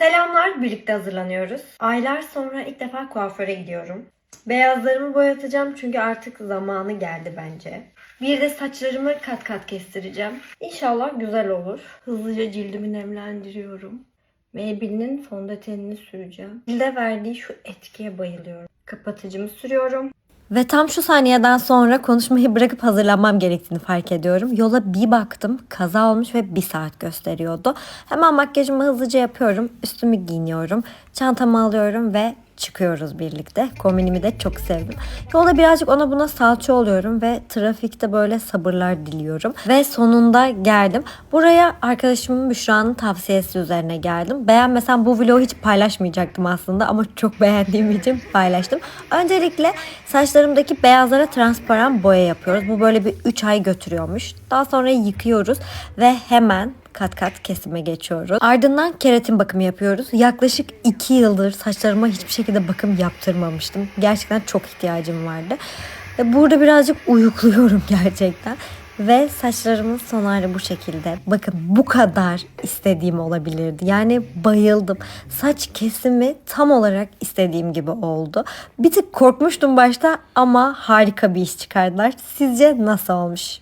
Selamlar, birlikte hazırlanıyoruz. Aylar sonra ilk defa kuaföre gidiyorum. Beyazlarımı boyatacağım çünkü artık zamanı geldi bence. Bir de saçlarımı kat kat kestireceğim. İnşallah güzel olur. Hızlıca cildimi nemlendiriyorum. Maybelline'in fondötenini süreceğim. Cilde verdiği şu etkiye bayılıyorum. Kapatıcımı sürüyorum. Ve tam şu saniyeden sonra konuşmayı bırakıp hazırlanmam gerektiğini fark ediyorum. Yola bir baktım kaza olmuş ve bir saat gösteriyordu. Hemen makyajımı hızlıca yapıyorum. Üstümü giyiniyorum. Çantamı alıyorum ve çıkıyoruz birlikte. Kombinimi de çok sevdim. Yolda birazcık ona buna salça oluyorum ve trafikte böyle sabırlar diliyorum. Ve sonunda geldim. Buraya arkadaşımın Büşra'nın tavsiyesi üzerine geldim. Beğenmesem bu vlogu hiç paylaşmayacaktım aslında ama çok beğendiğim için paylaştım. Öncelikle saçlarımdaki beyazlara transparan boya yapıyoruz. Bu böyle bir 3 ay götürüyormuş. Daha sonra yıkıyoruz ve hemen kat kat kesime geçiyoruz. Ardından keratin bakımı yapıyoruz. Yaklaşık 2 yıldır saçlarıma hiçbir şekilde bakım yaptırmamıştım. Gerçekten çok ihtiyacım vardı. Burada birazcık uyukluyorum gerçekten. Ve saçlarımın son hali bu şekilde. Bakın bu kadar istediğim olabilirdi. Yani bayıldım. Saç kesimi tam olarak istediğim gibi oldu. Bir tık korkmuştum başta ama harika bir iş çıkardılar. Sizce nasıl olmuş?